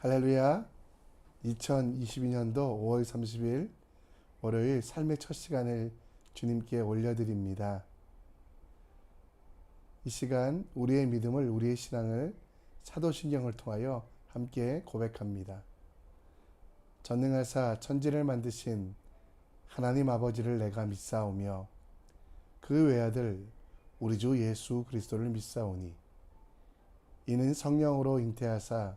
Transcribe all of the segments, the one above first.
할렐루야. 2022년도 5월 30일 월요일 삶의 첫 시간을 주님께 올려드립니다. 이 시간 우리의 믿음을 우리의 신앙을 사도신경을 통하여 함께 고백합니다. 전능하사 천지를 만드신 하나님 아버지를 내가 믿사오며 그 외아들 우리 주 예수 그리스도를 믿사오니 이는 성령으로 잉태하사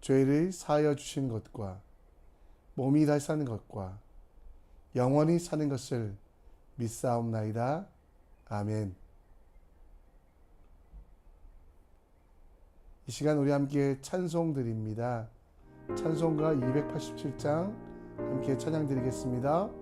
죄를 사하여 주신 것과 몸이 다시 사는 것과 영원히 사는 것을 믿사옵나이다. 아멘. 이 시간 우리 함께 찬송 드립니다. 찬송가 287장 함께 찬양 드리겠습니다.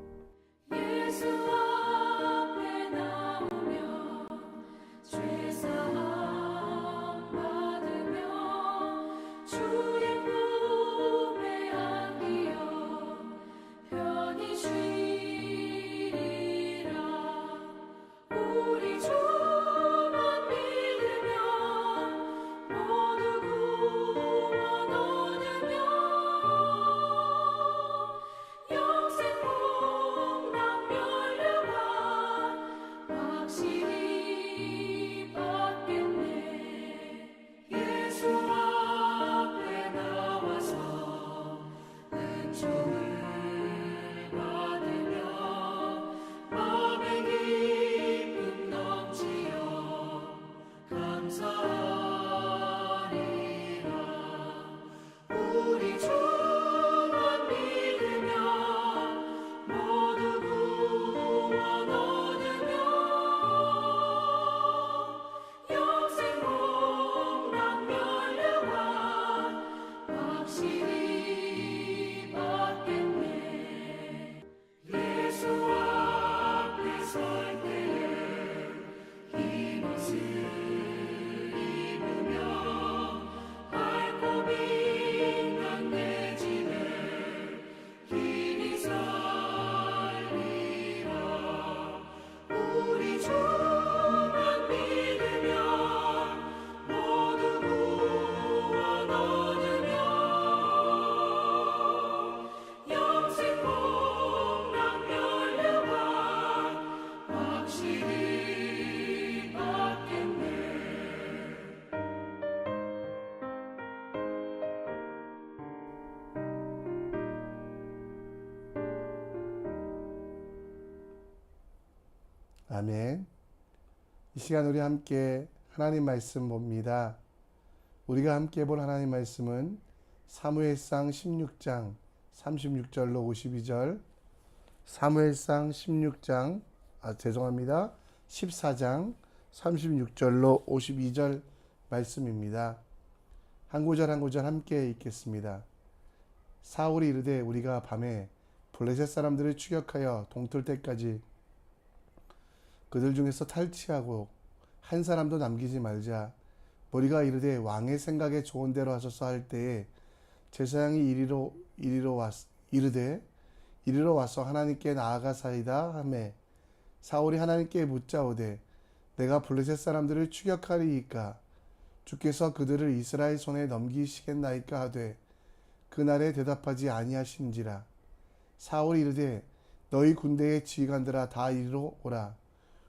시간 우리 함께 하나님 말씀 봅니다. 우리가 함께 볼 하나님 말씀은 사무엘상 16장 36절로 52절, 사무엘상 16장 아 죄송합니다. 14장 36절로 52절 말씀입니다. 한 구절 한 구절 함께 읽겠습니다. 사울이 이르되 우리가 밤에 블레셋 사람들을 추격하여 동틀 때까지 그들 중에서 탈취하고 한 사람도 남기지 말자. 머리가 이르되 왕의 생각에 좋은 대로 하소서 할 때에 제사장이 이리로 이리로 왔 이르되 이리로 와서 하나님께 나아가사이다 하매 사울이 하나님께 묻자오되 내가 블레셋 사람들을 추격하리이까? 주께서 그들을 이스라엘 손에 넘기시겠나이까 하되 그날에 대답하지 아니하신지라. 사울이 이르되 너희 군대의 지휘관들아 다 이리로 오라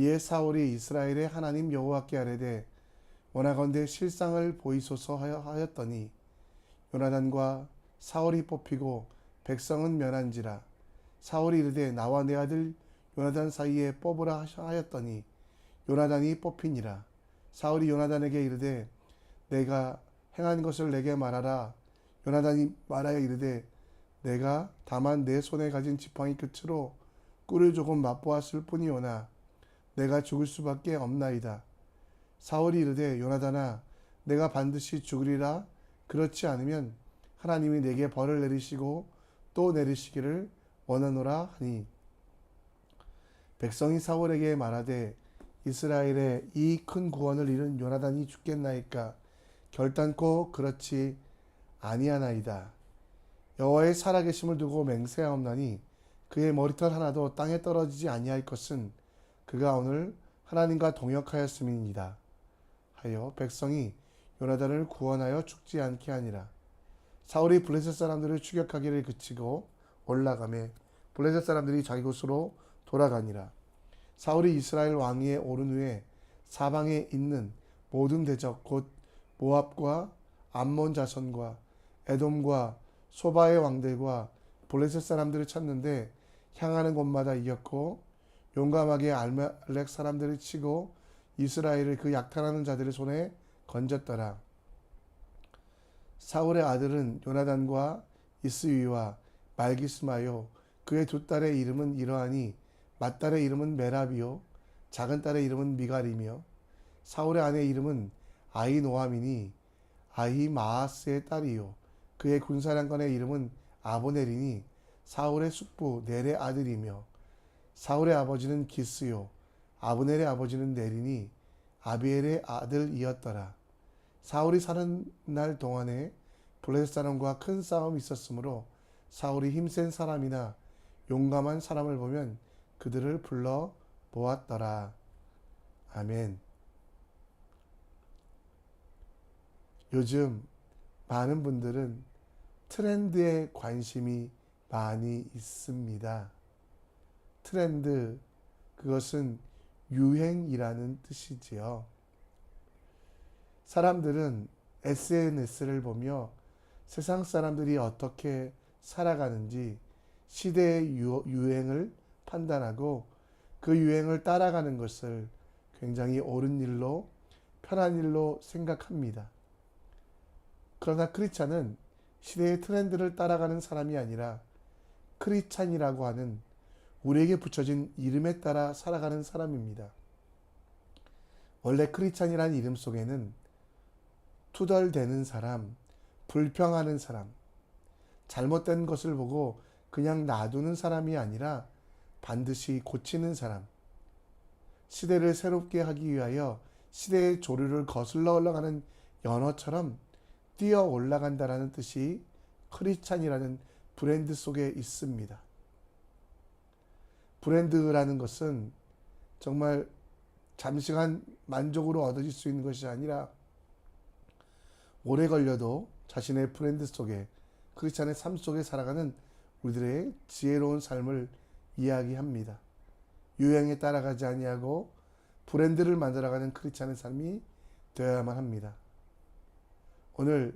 이에 사울이 이스라엘의 하나님 여호와께 아뢰되 원하건대 실상을 보이소서 하였더니 요나단과 사울이 뽑히고 백성은 면한지라. 사울이 이르되 나와 내 아들 요나단 사이에 뽑으라 하였더니 요나단이 뽑히니라. 사울이 요나단에게 이르되 내가 행한 것을 내게 말하라. 요나단이 말하여 이르되 내가 다만 내 손에 가진 지팡이 끝으로 꿀을 조금 맛보았을 뿐이오나 내가 죽을 수밖에 없나이다. 사울이 이르되 요나단아 내가 반드시 죽으리라. 그렇지 않으면 하나님이 내게 벌을 내리시고 또 내리시기를 원하노라 하니. 백성이 사울에게 말하되 이스라엘의 이 큰 구원을 잃은 요나단이 죽겠나이까? 결단코 그렇지 아니하나이다. 여호와의 살아계심을 두고 맹세하옵나니 그의 머리털 하나도 땅에 떨어지지 아니할 것은 그가 오늘 하나님과 동역하였음이니이다 하여 백성이 요나단을 구원하여 죽지 않게 하니라 사울이 블레셋 사람들을 추격하기를 그치고 올라가매 블레셋 사람들이 자기 곳으로 돌아가니라. 사울이 이스라엘 왕위에 오른 후에 사방에 있는 모든 대적 곧 모압과 암몬 자손과 에돔과 소바의 왕들과 블레셋 사람들을 찾는데 향하는 곳마다 이겼고 용감하게 알멜렉 사람들을 치고 이스라엘을 그 약탈하는 자들의 손에 건졌더라. 사울의 아들은 요나단과 이스위와 말기스마요 그의 두 딸의 이름은 이러하니 맏딸의 이름은 메라비요 작은 딸의 이름은 미갈이며 사울의 아내 이름은 아이노아미니 아히마아스의 딸이요 그의 군사령관의 이름은 아보넬이니 사울의 숙부 넬의 아들이며 사울의 아버지는 기스요 아브넬의 아버지는 넬이니 아비엘의 아들이었더라 사울이 사는 날 동안에 블레셋 사람과 큰 싸움이 있었으므로 사울이 힘센 사람이나 용감한 사람을 보면 그들을 불러 보았더라. 아멘. 요즘 많은 분들은 트렌드에 관심이 많이 있습니다. 트렌드, 그것은 유행이라는 뜻이지요. 사람들은 SNS를 보며 세상 사람들이 어떻게 살아가는지 시대의 유- 유행을 판단하고 그 유행을 따라가는 것을 굉장히 옳은 일로 편한 일로 생각합니다. 그러나 크리찬은 시대의 트렌드를 따라가는 사람이 아니라 크리찬이라고 하는 우리에게 붙여진 이름에 따라 살아가는 사람입니다. 원래 크리찬이라는 이름 속에는 투덜대는 사람, 불평하는 사람, 잘못된 것을 보고 그냥 놔두는 사람이 아니라 반드시 고치는 사람, 시대를 새롭게 하기 위하여 시대의 조류를 거슬러 올라가는 연어처럼 뛰어 올라간다라는 뜻이 크리찬이라는 브랜드 속에 있습니다. 브랜드라는 것은 정말 잠시간 만족으로 얻어질 수 있는 것이 아니라 오래 걸려도 자신의 브랜드 속에 크리스찬의 삶 속에 살아가는 우리들의 지혜로운 삶을 이야기합니다. 유행에 따라가지 아니하고 브랜드를 만들어가는 크리스찬의 삶이 되어야만 합니다. 오늘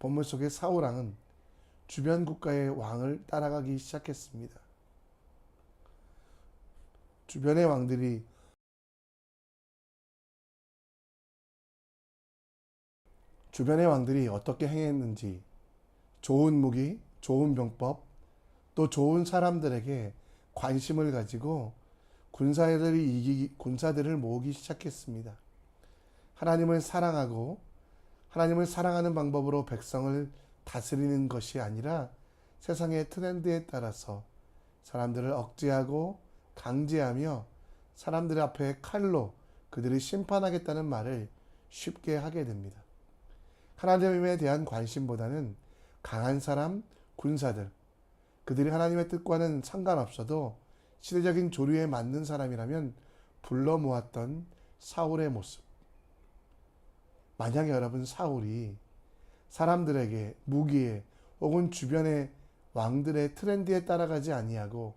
본문 속의 사울왕은 주변 국가의 왕을 따라가기 시작했습니다. 주변의 왕들이 주변의 왕들이 어떻게 행했는지 좋은 무기, 좋은 병법, 또 좋은 사람들에게 관심을 가지고 군사들이 이기 군사들을 모으기 시작했습니다. 하나님을 사랑하고 하나님을 사랑하는 방법으로 백성을 다스리는 것이 아니라 세상의 트렌드에 따라서 사람들을 억제하고 강제하며 사람들 앞에 칼로 그들을 심판하겠다는 말을 쉽게 하게 됩니다. 하나님에 대한 관심보다는 강한 사람, 군사들, 그들이 하나님의 뜻과는 상관없어도 시대적인 조류에 맞는 사람이라면 불러 모았던 사울의 모습. 만약 여러분 사울이 사람들에게 무기에 혹은 주변의 왕들의 트렌드에 따라가지 아니하고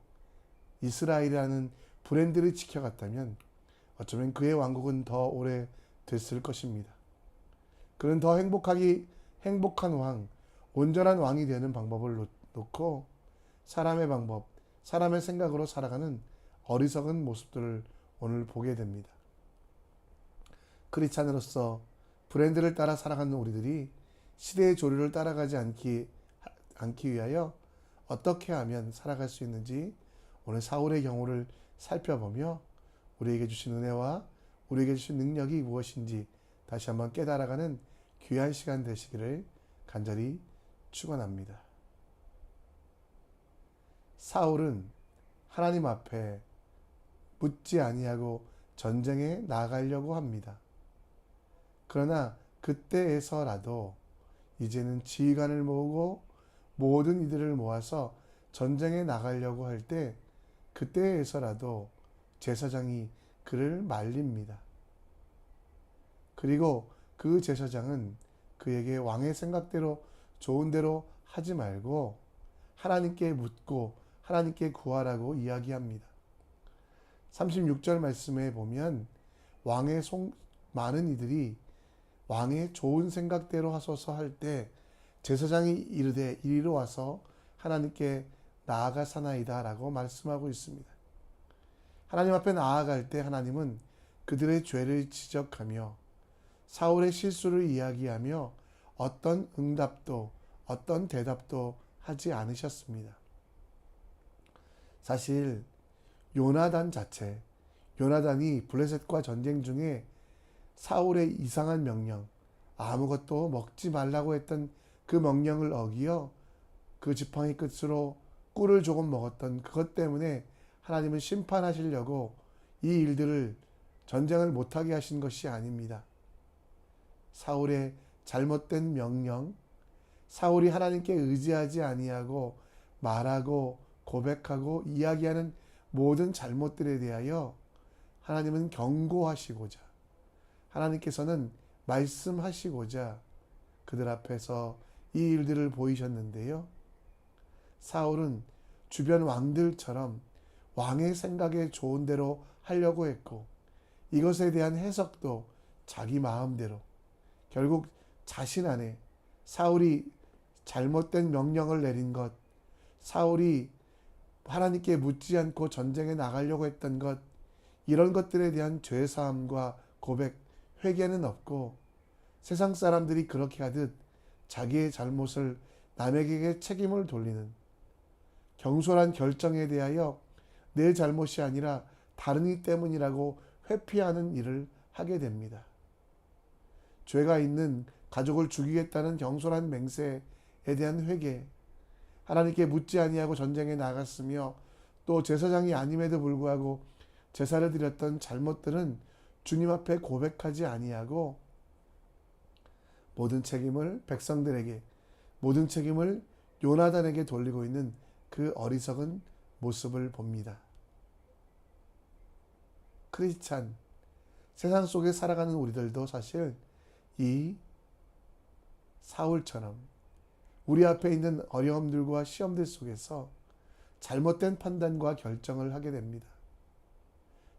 이스라엘이라는 브랜드를 지켜갔다면 어쩌면 그의 왕국은 더 오래 됐을 것입니다. 그는 더 행복하기 행복한 왕, 온전한 왕이 되는 방법을 놓- 놓고 사람의 방법, 사람의 생각으로 살아가는 어리석은 모습들을 오늘 보게 됩니다. 크리스찬으로서 브랜드를 따라 살아가는 우리들이 시대의 조류를 따라가지 않기, 않기 위하여 어떻게 하면 살아갈 수 있는지 오늘 사울의 경우를 살펴보며 우리에게 주신 은혜와 우리에게 주신 능력이 무엇인지 다시 한번 깨달아가는 귀한 시간 되시기를 간절히 축원합니다. 사울은 하나님 앞에 묻지 아니하고 전쟁에 나가려고 합니다. 그러나 그때에서라도 이제는 지휘관을 모으고 모든 이들을 모아서 전쟁에 나가려고 할 때 그때에서라도 제사장이 그를 말립니다. 그리고 그 제사장은 그에게 왕의 생각대로 좋은 대로 하지 말고 하나님께 묻고 하나님께 구하라고 이야기합니다. 36절 말씀에 보면 왕의 송, 많은 이들이 왕의 좋은 생각대로 하소서 할 때 제사장이 이르되 이리로 와서 하나님께 나아가 사나이다 라고 말씀하고 있습니다. 하나님 앞에 나아갈 때 하나님은 그들의 죄를 지적하며 사울의 실수를 이야기하며 어떤 응답도 어떤 대답도 하지 않으셨습니다. 사실 요나단 자체 요나단이 블레셋과 전쟁 중에 사울의 이상한 명령 아무것도 먹지 말라고 했던 그 명령을 어기어 그 지팡이 끝으로 꿀을 조금 먹었던 그것 때문에 하나님은 심판하시려고 이 일들을 전쟁을 못하게 하신 것이 아닙니다. 사울의 잘못된 명령, 사울이 하나님께 의지하지 아니하고 말하고 고백하고 이야기하는 모든 잘못들에 대하여 하나님은 경고하시고자 하나님께서는 말씀하시고자 그들 앞에서 이 일들을 보이셨는데요. 사울은 주변 왕들처럼 왕의 생각에 좋은 대로 하려고 했고 이것에 대한 해석도 자기 마음대로. 결국 자신 안에 사울이 잘못된 명령을 내린 것, 사울이 하나님께 묻지 않고 전쟁에 나가려고 했던 것, 이런 것들에 대한 죄사함과 고백, 회개는 없고 세상 사람들이 그렇게 하듯 자기의 잘못을 남에게 책임을 돌리는 경솔한 결정에 대하여 내 잘못이 아니라 다른 이 때문이라고 회피하는 일을 하게 됩니다. 죄가 있는 가족을 죽이겠다는 경솔한 맹세에 대한 회개, 하나님께 묻지 아니하고 전쟁에 나갔으며 또 제사장이 아님에도 불구하고 제사를 드렸던 잘못들은 주님 앞에 고백하지 아니하고 모든 책임을 백성들에게 모든 책임을 요나단에게 돌리고 있는 그 어리석은 모습을 봅니다. 크리스찬 세상 속에 살아가는 우리들도 사실 이 사울처럼 우리 앞에 있는 어려움들과 시험들 속에서 잘못된 판단과 결정을 하게 됩니다.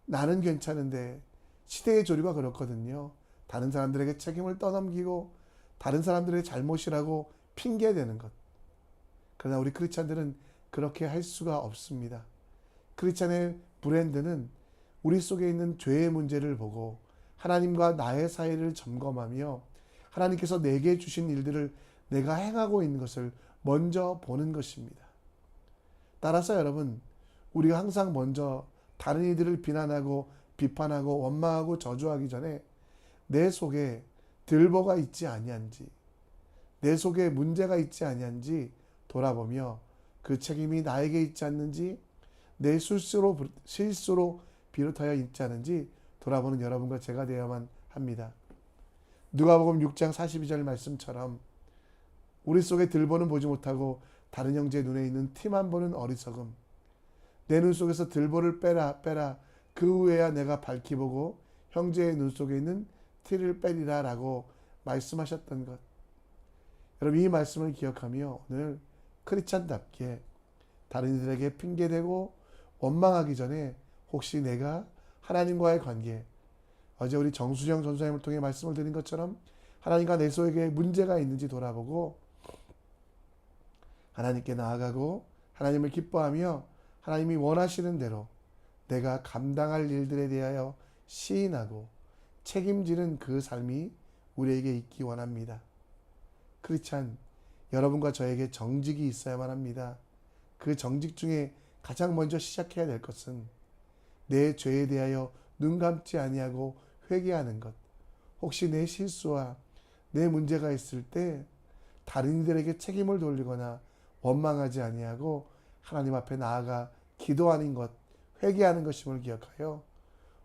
나는 괜찮은데 시대의 조류가 그렇거든요. 다른 사람들에게 책임을 떠넘기고 다른 사람들의 잘못이라고 핑계대는 것. 그러나 우리 크리스찬들은 그렇게 할 수가 없습니다. 크리스찬의 브랜드는 우리 속에 있는 죄의 문제를 보고 하나님과 나의 사이를 점검하며 하나님께서 내게 주신 일들을 내가 행하고 있는 것을 먼저 보는 것입니다. 따라서 여러분, 우리가 항상 먼저 다른 이들을 비난하고 비판하고 원망하고 저주하기 전에 내 속에 들보가 있지 아니한지 내 속에 문제가 있지 아니한지 돌아보며 그 책임이 나에게 있지 않는지 내 실수로 실수로 비롯하여 있지 않은지 돌아보는 여러분과 제가 되어야만 합니다. 누가복음 6장 42절 말씀처럼 우리 속에 들보는 보지 못하고 다른 형제 눈에 있는 티만 보는 어리석음 내 눈 속에서 들보를 빼라 빼라 그 후에야 내가 밝히 보고 형제의 눈 속에 있는 티를 빼리라 라고 말씀하셨던 것 여러분 이 말씀을 기억하며 오늘 크리스찬답게 다른 이들에게 핑계대고 원망하기 전에 혹시 내가 하나님과의 관계 어제 우리 정수정 전사님을 통해 말씀을 드린 것처럼 하나님과 내 속에 문제가 있는지 돌아보고 하나님께 나아가고 하나님을 기뻐하며 하나님이 원하시는 대로 내가 감당할 일들에 대하여 시인하고 책임지는 그 삶이 우리에게 있기 원합니다. 크리스찬 여러분과 저에게 정직이 있어야만 합니다. 그 정직 중에 가장 먼저 시작해야 될 것은 내 죄에 대하여 눈 감지 아니하고 회개하는 것. 혹시 내 실수와 내 문제가 있을 때 다른 이들에게 책임을 돌리거나 원망하지 아니하고 하나님 앞에 나아가 기도하는 것, 회개하는 것임을 기억하여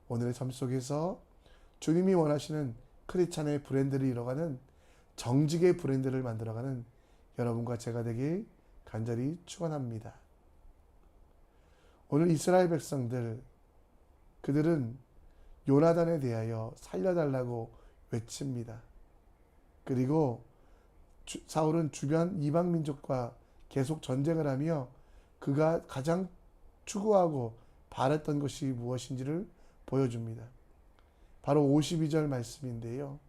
오늘의 삶 속에서 주님이 원하시는 크리스찬의 브랜드를 이뤄가는 정직의 브랜드를 만들어가는 여러분과 제가 되길 간절히 축원합니다. 오늘 이스라엘 백성들 그들은 요나단에 대하여 살려달라고 외칩니다. 그리고 주- 사울은 주변 이방 민족과 계속 전쟁을 하며 그가 가장 추구하고 바랬던 것이 무엇인지를 보여줍니다. 바로 52절 말씀인데요.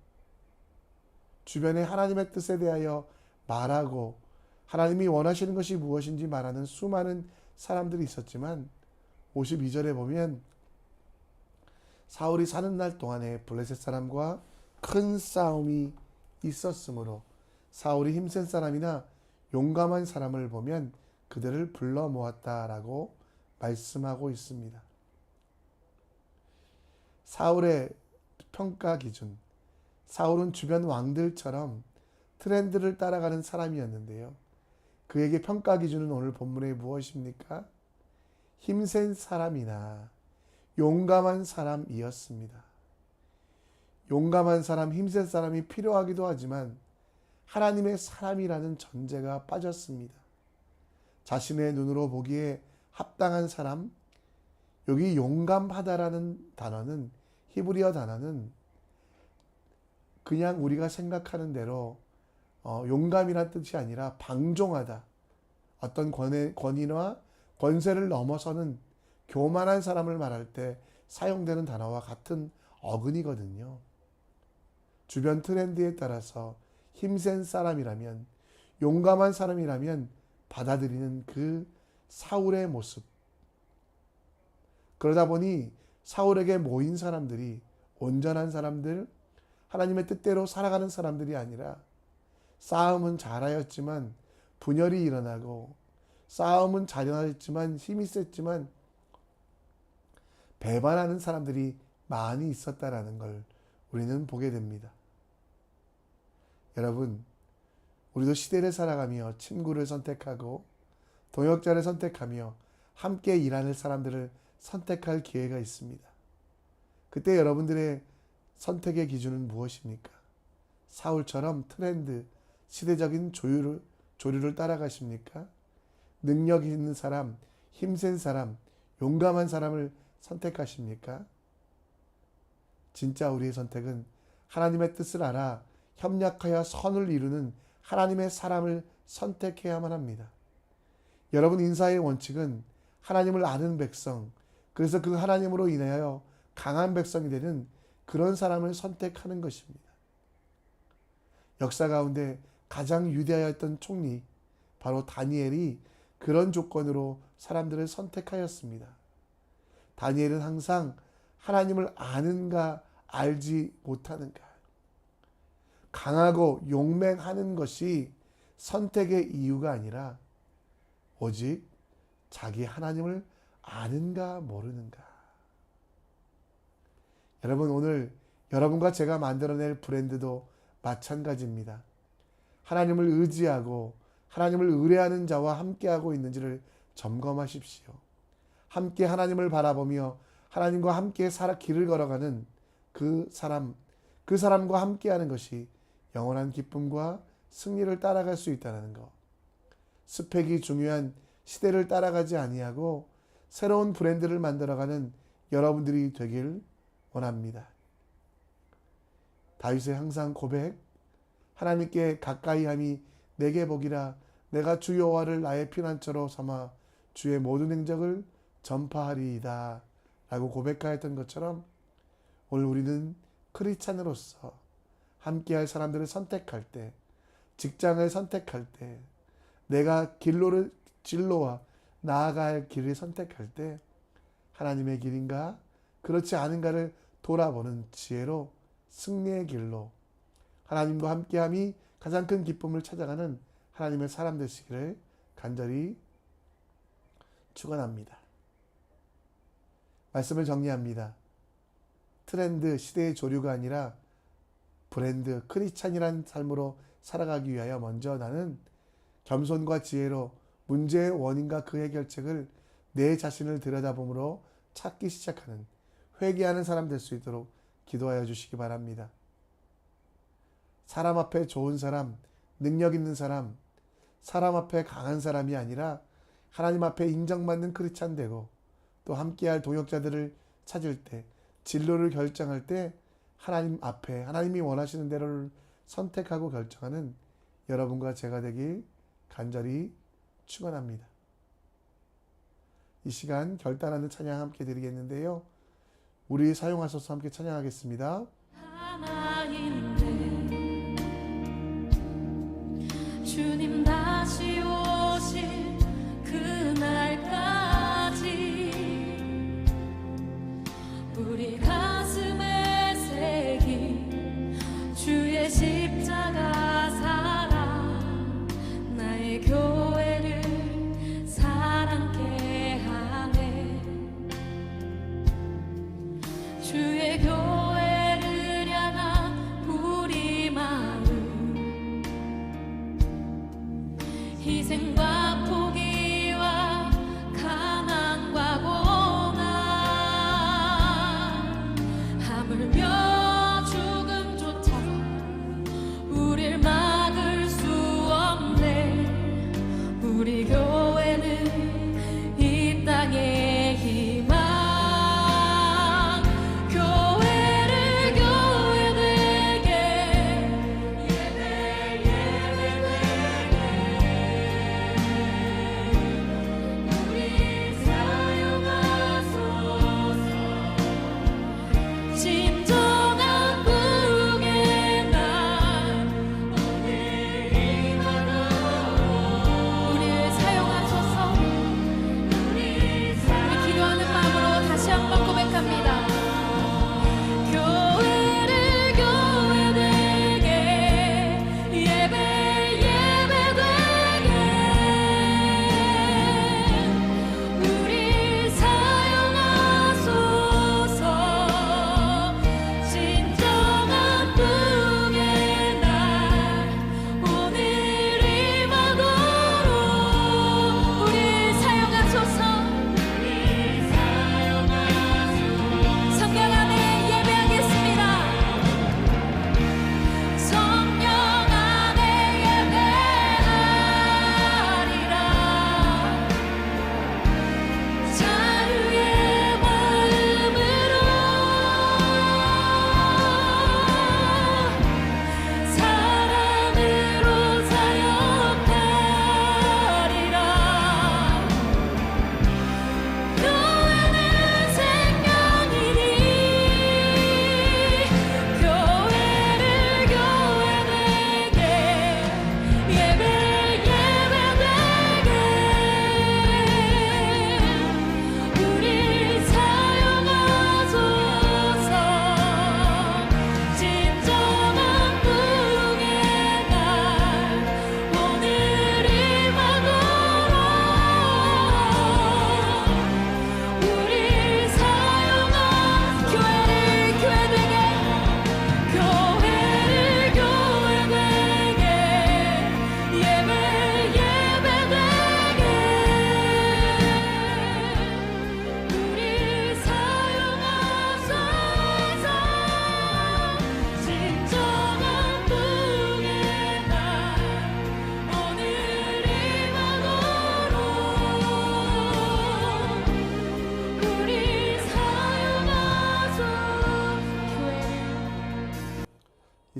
주변에 하나님의 뜻에 대하여 말하고 하나님이 원하시는 것이 무엇인지 말하는 수많은 사람들이 있었지만 52절에 보면 사울이 사는 날 동안에 블레셋 사람과 큰 싸움이 있었으므로 사울이 힘센 사람이나 용감한 사람을 보면 그들을 불러 모았다라고 말씀하고 있습니다. 사울의 평가 기준. 사울은 주변 왕들처럼 트렌드를 따라가는 사람이었는데요. 그에게 평가 기준은 오늘 본문에 무엇입니까? 힘센 사람이나 용감한 사람이었습니다. 용감한 사람, 힘센 사람이 필요하기도 하지만 하나님의 사람이라는 전제가 빠졌습니다. 자신의 눈으로 보기에 합당한 사람, 여기 용감하다라는 단어는 히브리어 단어는 그냥 우리가 생각하는 대로 어, 용감이란 뜻이 아니라 방종하다. 어떤 권위, 권위나 권세를 넘어서는 교만한 사람을 말할 때 사용되는 단어와 같은 어근이거든요. 주변 트렌드에 따라서 힘센 사람이라면 용감한 사람이라면 받아들이는 그 사울의 모습. 그러다 보니 사울에게 모인 사람들이 온전한 사람들, 하나님의 뜻대로 살아가는 사람들이 아니라 싸움은 잘하였지만 분열이 일어나고 싸움은 잘하였지만 힘이 셌지만 배반하는 사람들이 많이 있었다라는 걸 우리는 보게 됩니다. 여러분, 우리도 시대를 살아가며 친구를 선택하고 동역자를 선택하며 함께 일하는 사람들을 선택할 기회가 있습니다. 그때 여러분들의 선택의 기준은 무엇입니까? 사울처럼 트렌드, 시대적인 조율을, 조류를 따라가십니까? 능력 있는 사람, 힘센 사람, 용감한 사람을 선택하십니까? 진짜 우리의 선택은 하나님의 뜻을 알아 협력하여 선을 이루는 하나님의 사람을 선택해야만 합니다. 여러분 인사의 원칙은 하나님을 아는 백성, 그래서 그 하나님으로 인하여 강한 백성이 되는 그런 사람을 선택하는 것입니다. 역사 가운데 가장 위대하였던 총리, 바로 다니엘이 그런 조건으로 사람들을 선택하였습니다. 다니엘은 항상 하나님을 아는가 알지 못하는가. 강하고 용맹하는 것이 선택의 이유가 아니라 오직 자기 하나님을 아는가 모르는가. 여러분 오늘 여러분과 제가 만들어낼 브랜드도 마찬가지입니다. 하나님을 의지하고 하나님을 의뢰하는 자와 함께하고 있는지를 점검하십시오. 함께 하나님을 바라보며 하나님과 함께 살아 길을 걸어가는 그 사람, 그 사람과 함께하는 것이 영원한 기쁨과 승리를 따라갈 수 있다는 것. 스펙이 중요한 시대를 따라가지 아니하고 새로운 브랜드를 만들어가는 여러분들이 되길 원합니다. 다윗의 항상 고백, 하나님께 가까이함이 내게 복이라 내가 주 여호와를 나의 피난처로 삼아 주의 모든 행적을 전파하리이다. 라고 고백하였던 것처럼 오늘 우리는 크리스찬으로서 함께할 사람들을 선택할 때 직장을 선택할 때 내가 길로를 진로와 나아갈 길을 선택할 때 하나님의 길인가? 그렇지 않은가를 돌아보는 지혜로 승리의 길로 하나님과 함께함이 가장 큰 기쁨을 찾아가는 하나님의 사람 되시기를 간절히 축원합니다. 말씀을 정리합니다. 트렌드 시대의 조류가 아니라 브랜드 크리스찬이라는 삶으로 살아가기 위하여 먼저 나는 겸손과 지혜로 문제의 원인과 그 해결책을 내 자신을 들여다봄으로 찾기 시작하는 회개하는 사람 될 수 있도록 기도하여 주시기 바랍니다. 사람 앞에 좋은 사람, 능력 있는 사람, 사람 앞에 강한 사람이 아니라 하나님 앞에 인정받는 크리스찬 되고 또 함께할 동역자들을 찾을 때 진로를 결정할 때 하나님 앞에 하나님이 원하시는 대로를 선택하고 결정하는 여러분과 제가 되길 간절히 축원합니다. 이 시간 결단하는 찬양 함께 드리겠는데요. 우리 사용하셔서 함께 찬양하겠습니다. 하나인 주님 다시 오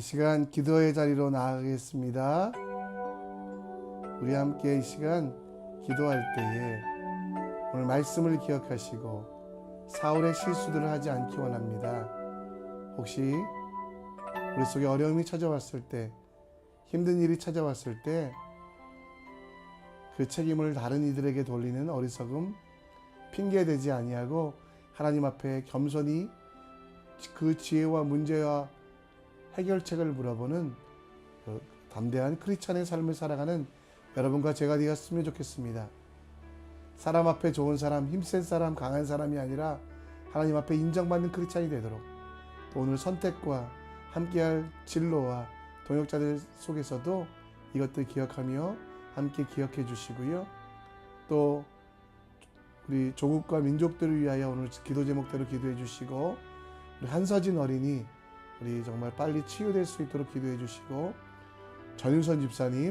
시간 기도의 자리로 나아가겠습니다. 우리 함께 이 시간 기도할 때에 오늘 말씀을 기억하시고 사울의 실수들을 하지 않기 원합니다. 혹시 우리 속에 어려움이 찾아왔을 때 힘든 일이 찾아왔을 때 그 책임을 다른 이들에게 돌리는 어리석음 핑계 대지 아니하고 하나님 앞에 겸손히 그 지혜와 문제와 해결책을 물어보는 그 담대한 크리스찬의 삶을 살아가는 여러분과 제가 되었으면 좋겠습니다. 사람 앞에 좋은 사람, 힘센 사람, 강한 사람이 아니라 하나님 앞에 인정받는 크리스찬이 되도록 또 오늘 선택과 함께할 진로와 동역자들 속에서도 이것들 기억하며 함께 기억해 주시고요. 또 우리 조국과 민족들을 위하여 오늘 기도 제목대로 기도해 주시고 우리 한서진 어린이 우리 정말 빨리 치유될 수 있도록 기도해 주시고 전윤선 집사님